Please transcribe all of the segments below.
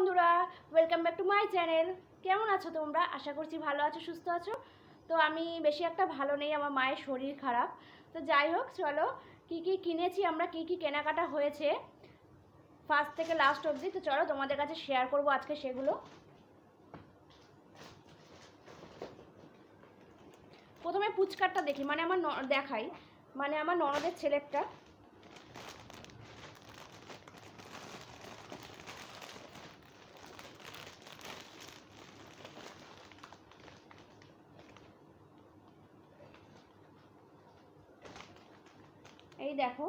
বন্ধুরা welcome back to my channel কেমন আছো তোমরা? আশা করছি ভালো আছো, সুস্থ আছো। তো আমি বেশি একটা ভালো নেই, আমার মায়ের শরীর খারাপ। তো যাই হোক, চলো, কি কি কিনেছি আমরা, কি কি কেনাকাটা হয়েছে? ফার্স্ট থেকে লাস্ট অবধি, তো চলো তোমাদের কাছে শেয়ার করব আজকে সেগুলো। প্রথমে পুচকারটা দেখি মানে আমার দেখাই। মানে আমার ননদের ছেলেরটা। এই দেখো।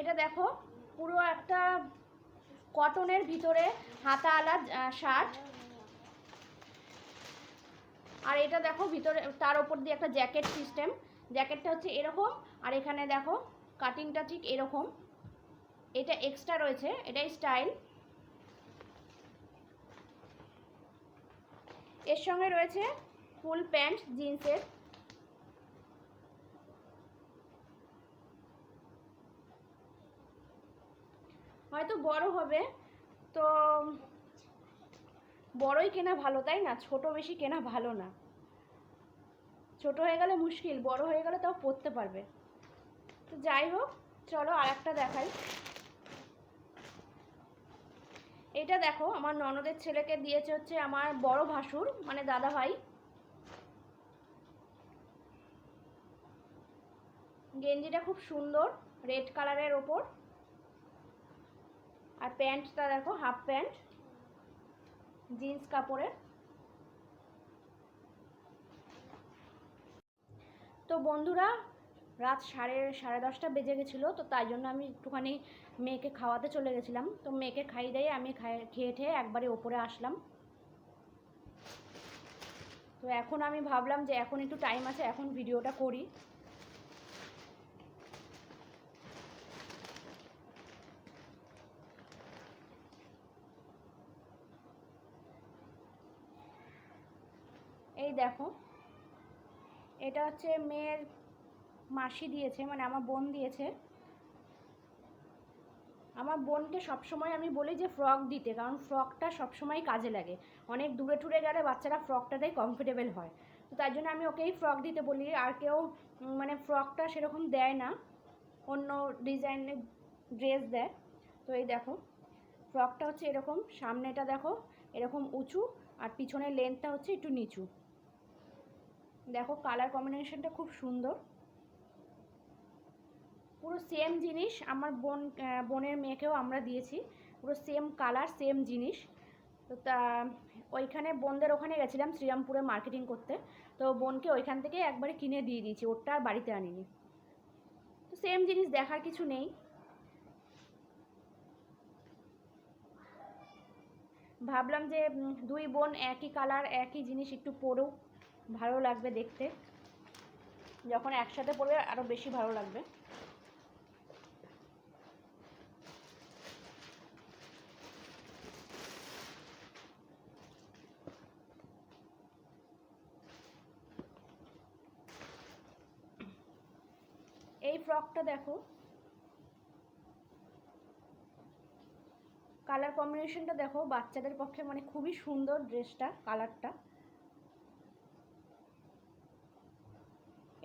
এটা দেখো পুরো একটা কটনের ভিতরে হাতাওয়ালা শার্ট। আর এটা দেখো ভিতরে তার ওপর দিয়ে একটা জ্যাকেট সিস্টেম। জ্যাকেটটা হচ্ছে এরকম আর এখানে দেখো কাটিংটা ঠিক এরকম। এটা এক্সট্রা রয়েছে এটাই স্টাইল এর সঙ্গে রয়েছে ফুল প্যান্ট, জিন্সের। হয়তো বড় হবে, তো বড়ই কেনা ভালো, তাই না? ছোট বেশি কেনা ভালো না। ছোট হয়ে গেলে মুশকিল, বড় হয়ে গেলে তাও পরতে পারবে। তো যাই হোক, চলো আর একটা দেখাই। এটা দেখো, আমার ননদের ছেলেকে দিয়েছে হচ্ছে আমার বড় ভাসুর মানে দাদা ভাই। গেঞ্জিটা খুব সুন্দর, রেড কালারের ওপর। আর প্যান্টটা দেখো, হাফ প্যান্ট, জিন্স কাপড়ের। তো বন্ধুরা রাত সাড়ে সাড়ে দশটা বেজে গেছিল, তো তাই জন্য আমি একটুখানি মেয়েকে খাওয়াতে চলে গেছিলাম। তো মেয়েকে খাই দিয়ে আমি খেয়ে ঠেয়ে একবারে ওপরে আসলাম। তো এখন আমি ভাবলাম যে এখন একটু টাইম আছে, এখন ভিডিওটা করি। এই দেখো, এটা হচ্ছে মেয়ের মাসি দিয়েছে মানে আমার বোন দিয়েছে। আমার বোনকে সবসময় আমি বলি যে ফ্রক দিতে, কারণ ফ্রকটা সবসময় কাজে লাগে। অনেক দূরে টুরে গেলে বাচ্চারা ফ্রকটাতেই কমফোর্টেবল হয়। তো তাই জন্য আমি ওকেই ফ্রক দিতে বলি, আর কেউ মানে ফ্রকটা সেরকম দেয় না, অন্য ডিজাইনের ড্রেস দেয়। তো এই দেখো, ফ্রকটা হচ্ছে এরকম, সামনেটা দেখো, এরকম উঁচু, আর পিছনের লেন্থটা হচ্ছে একটু নিচু। দেখো কালার কম্বিনেশনটা খুব সুন্দর। পুরো সেম জিনিস আমার বোন বোনের মেয়েকেও আমরা দিয়েছি। পুরো সেম কালার সেম জিনিস। তো তা, ওইখানে বোনদের ওখানে গেছিলাম শ্রীরামপুরে মার্কেটিং করতে। তো বোনকে ওইখান থেকে একবারে কিনে দিয়ে দিয়েছি, ওরটা আর বাড়িতে আনিনি। তো সেম জিনিস দেখার কিছু নেই। ভাবলাম যে দুই বোন একই কালার একই জিনিস একটু পরেও ভালো লাগবে দেখতে। যখন একসাথে পড়বে আরও বেশি ভালো লাগবে এই ফ্রকটা দেখো। কালার কম্বিনেশনটা দেখো, বাচ্চাদের পক্ষে মানে খুবই সুন্দর ড্রেসটা, কালারটা।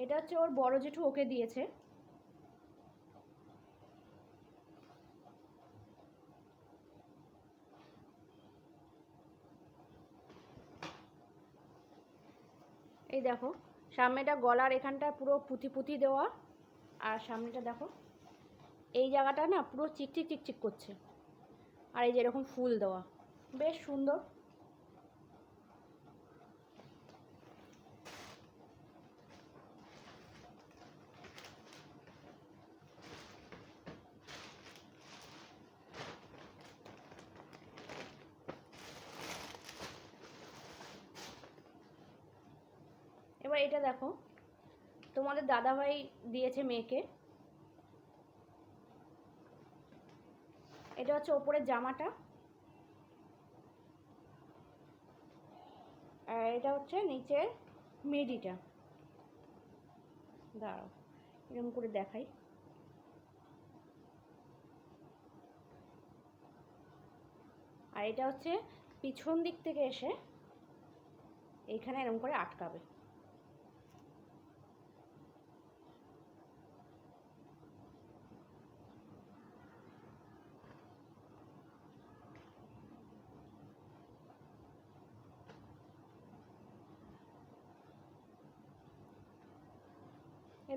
এটা হচ্ছে ওর বড় জেঠু ওকে দিয়েছে। এই দেখো, সামনেটা গলার এখানটা পুরো পুঁতি পুঁতি দেওয়া। আর সামনেটা দেখো। এই জায়গাটা না পুরো চিকচিক চিকচিক করছে। আর এই যে এরকম ফুল দেওয়া। বেশ সুন্দর। এবার এটা দেখো। তোমাদের দাদাভাই দিয়েছে মেয়েকে। এটা হচ্ছে ওপরের জামাটা। আর এটা হচ্ছে নিচের মিডিটা। দাঁড়াও এরকম করে দেখাই। আর এটা হচ্ছে পিছন দিক থেকে এসে এইখানে এরকম করে আটকাবে।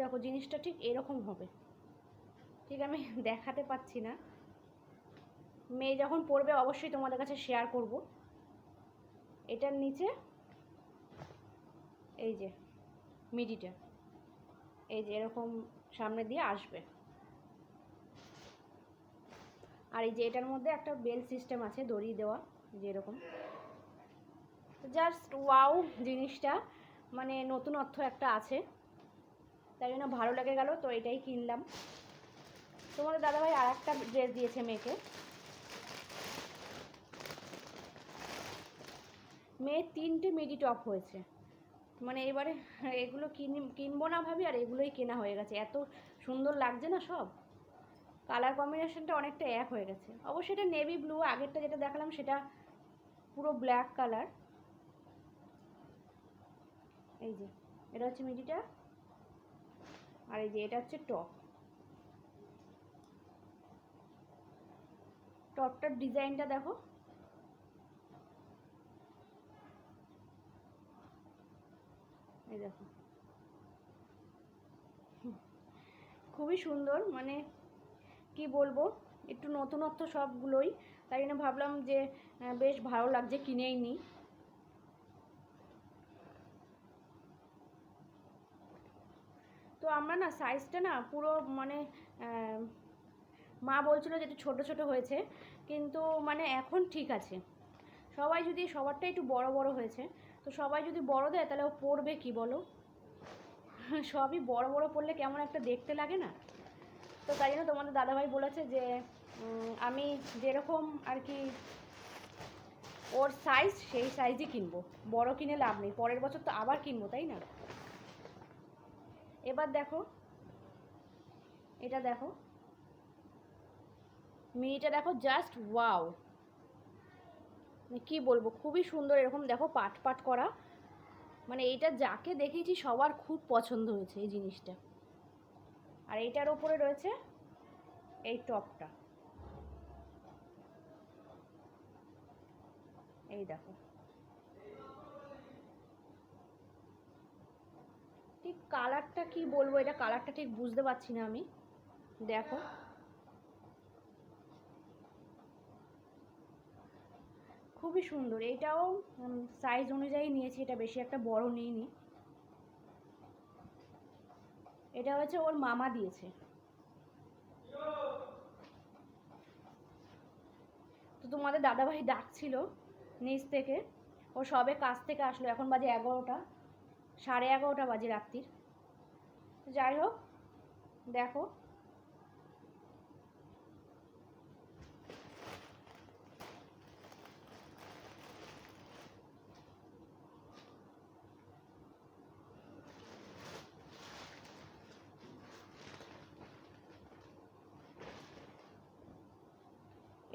এরকম জিনিসটা ঠিক এরকম হবে। ঠিক আমি দেখাতে পাচ্ছি না। মেয়ে যখন পড়বে অবশ্যই তোমাদের কাছে শেয়ার করব। এটার নিচে এই যে, মিডিটা। এই যে এরকম সামনে দিয়ে আসবে। আর এই যে এটার মধ্যে একটা বেল সিস্টেম আছে দড়ি দেওয়া, যে এরকম। জাস্ট ওয়াও জিনিসটা। মানে নতুনত্ব একটা আছে। তাই জন্য ভালো লেগে গেল, তো এটাই কিনলাম। তোমাদের দাদাভাই আর একটা ড্রেস দিয়েছে মেয়েকে। মেয়ের তিনটে মেডি টপ হয়েছে। মানে এবারে এগুলো কিন, কিনবো না ভাবি, আর এগুলোই কেনা হয়ে গেছে। এত সুন্দর লাগছে না সব? কালার কম্বিনেশনটা অনেকটা এক হয়ে গেছে। অবশ্যই এটা নেভি ব্লু আগেরটা যেটা দেখালাম সেটা পুরো ব্ল্যাক কালার এই যে, এটা হচ্ছে মিডিটা আর এই যে এটা হচ্ছে টপ টপটার ডিজাইনটা দেখো। এই দেখো। খুবই সুন্দর মানে কি বলব, একটু নতুনত্ব সবগুলোই। তাই জন্য ভাবলাম যে বেশ ভালো লাগছে কিনেই নিই আমরা না সাইজটা না পুরো মানে মা বলছিল যে একটু ছোটো ছোটো হয়েছে, কিন্তু মানে এখন ঠিক আছে। সবাই যদি সবারটা একটু বড় বড় হয়েছে, তো সবাই যদি বড় দেয় তাহলে ও পড়বে কি বলো? সবই বড় বড় পড়লে কেমন একটা দেখতে লাগে না? তো তাই জন্য তোমাদের দাদাভাই বলেছে যে আমি যেরকম আর কি ওর সাইজ সেই সাইজই কিনবো। বড় কিনে লাভ নেই। পরের বছর তো আবার কিনবো, তাই না? এবার দেখো, এটা দেখো মেয়েটা দেখো জাস্ট ওয়াও কি বলব, খুবই সুন্দর এরকম দেখো পাট পাট করা। মানে এইটা যাকে দেখেছি সবার খুব পছন্দ হয়েছে এই জিনিসটা। আর এইটার ওপরে রয়েছে এই টপটা। এই দেখো ঠিক কালারটা কি বলব? এটা কালারটা ঠিক বুঝতে পারছি না আমি। দেখো। খুবই সুন্দর। এটাও সাইজ অনুযায়ী নিয়েছি। এটা বেশি একটা বড় নিইনি। এটা হচ্ছে ওর মামা দিয়েছে। তো তোমাদের দাদাভাই ডাকছিল নিচ থেকে। ও সবে কাজ থেকে আসলো। এখন বাজে এগারোটা। সাড়ে এগারোটা বাজে রাত্রির। যাই হোক, দেখো।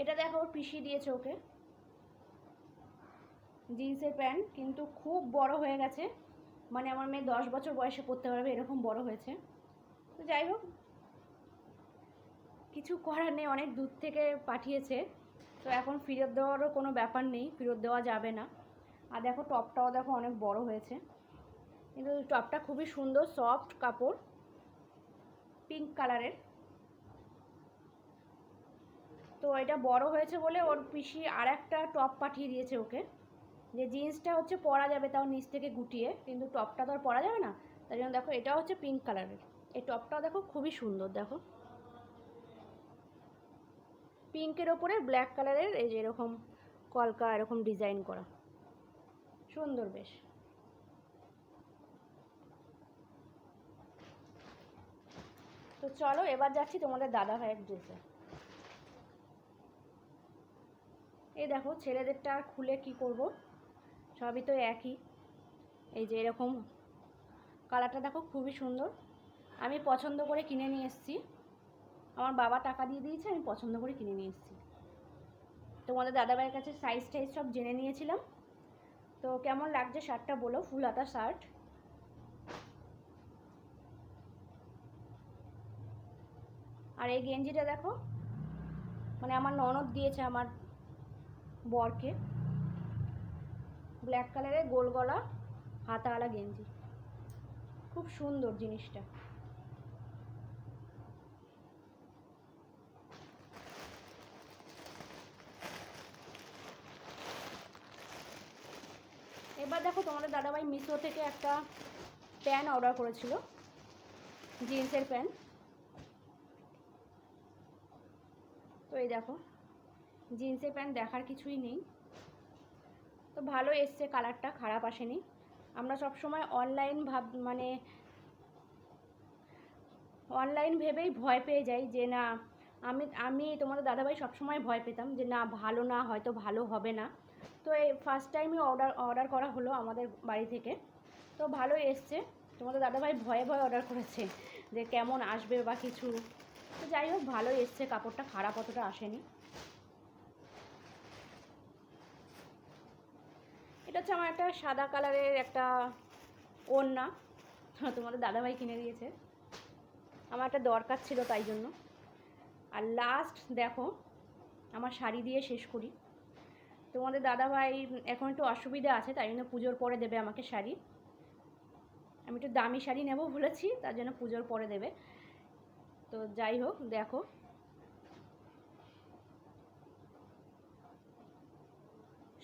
এটা দেখো পিসি দিয়েছে ওকে। জিন্সের প্যান্ট, কিন্তু খুব বড় হয়ে গেছে। মানে আমার মেয়ে দশ বছর বয়সে পড়তে পারবে, এরকম বড় হয়েছে। তো যাই হোক, কিছু করার নেই, অনেক দূর থেকে পাঠিয়েছে। তো এখন ফেরত দেওয়ারও কোনো ব্যাপার নেই, ফেরত দেওয়া যাবে না। আর দেখো, টপটাও দেখো অনেক বড় হয়েছে। কিন্তু টপটা খুবই সুন্দর, সফট কাপড় পিঙ্ক কালারের তো এটা বড় হয়েছে বলে ওর পিসি আর একটা টপ পাঠিয়ে দিয়েছে ওকে। যে জিন্সটা হচ্ছে পরা যাবে তাও নিচ থেকে গুটিয়ে, কিন্তু টপটা তো আর পরা যাবে না। তাই জন্য দেখো এটা হচ্ছে পিঙ্ক কালারের এই টপটাও দেখো খুবই সুন্দর, দেখো। পিঙ্কের ওপরে ব্ল্যাক কালারের এই যে এরকম কলকা, এরকম ডিজাইন করা। সুন্দর বেশ। তো চলো, এবার যাচ্ছি তোমাদের দাদা ভাইয়ের ড্রেসে এই দেখো, ছেলেদেরটা খুলে কি করব? সবই তো একই। এই যে এরকম কালারটা দেখো খুবই সুন্দর। আমি পছন্দ করে কিনে নিয়ে এসেছি। আমার বাবা টাকা দিয়ে দিয়েছে, আমি পছন্দ করে কিনে নিয়ে এসেছি। তোমাদের দাদাভাইয়ের কাছে সাইজ টাইজ সব জেনে নিয়েছিলাম। তো কেমন লাগছে শার্টটা বলো, ফুল হাতা শার্ট? আর এই গেঞ্জিটা দেখো মানে আমার ননদ দিয়েছে আমার বরকে। ব্ল্যাক কালারের গোল গলা হাতাওয়ালা গেঞ্জি। খুব সুন্দর জিনিসটা। এবার দেখো তোমাদের দাদাভাই মিশো থেকে একটা প্যান্ট অর্ডার করেছিল। জিন্সের প্যান্ট তো এই দেখো, জিন্সের প্যান্ট দেখার কিছুই নেই। তো ভালো এসছে কালারটা খারাপ আসেনি। আমরা সব সময় অনলাইন ভাব মানে অনলাইন ভেবেই ভয় পেয়ে যাই যে, না, আমি আমি তোমাদের দাদাভাই সবসময় ভয় পেতাম যে, না, ভালো না, হয়তো ভালো হবে না। তো এই ফার্স্ট টাইমই অর্ডার অর্ডার করা হলো আমাদের বাড়ি থেকে। তো ভালো এসছে। তোমাদের দাদাভাই ভয়ে ভয়ে অর্ডার করেছে যে, কেমন আসবে বা কিছু। তো যাই হোক, ভালো এসছে, কাপড়টা খারাপ অতটা আসেনি। এটা হচ্ছে আমার একটা সাদা কালারের একটা ওড়না। তোমাদের দাদাভাই কিনে দিয়েছে। আমার একটা দরকার ছিল তাই জন্য। আর লাস্ট দেখো, আমার শাড়ি দিয়ে শেষ করি। তোমাদের দাদাভাই এখন একটু অসুবিধা আছে, তাই জন্য পুজোর পরে দেবে আমাকে শাড়ি। আমি একটু দামি শাড়ি নেব বলেছি, তার জন্য পুজোর পরে দেবে। তো যাই হোক, দেখো।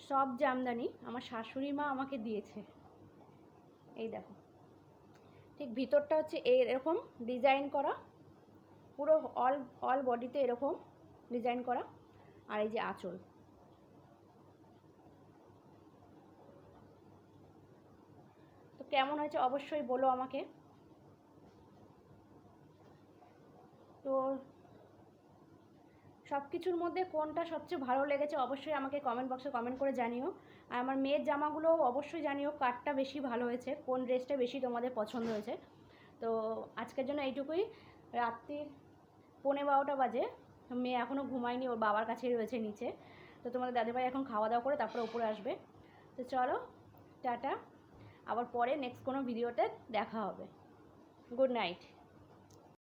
সব জামদানি আমার শাশুড়ি মা আমাকে দিয়েছে। এই দেখো। ঠিক ভিতরটা হচ্ছে এরকম ডিজাইন করা। পুরো অল অল বডিতে এরকম ডিজাইন করা। আর এই যে আঁচল। তো কেমন হয়েছে অবশ্যই বলো আমাকে। তো সব কিছুর মধ্যে কোনটা সবচেয়ে ভালো লেগেছে অবশ্যই আমাকে কমেন্ট বক্সে কমেন্ট করে জানিও। আর আমার মেয়ের জামাগুলো অবশ্যই জানিও কারটা বেশি ভালো হয়েছে, কোন ড্রেসটা বেশি তোমাদের পছন্দ হয়েছে। তো আজকের জন্য এইটুকুই। রাত্রি পৌনে বারোটা বাজে, মেয়ে এখনও ঘুমায়নি, ওর বাবার কাছেই রয়েছে নিচে। তো তোমাদের দাদাভাই এখন খাওয়া দাওয়া করে তারপরে উপরে আসবে। তো চলো, টাটা। আবার পরে নেক্সট কোনো ভিডিওতে দেখা হবে। Good night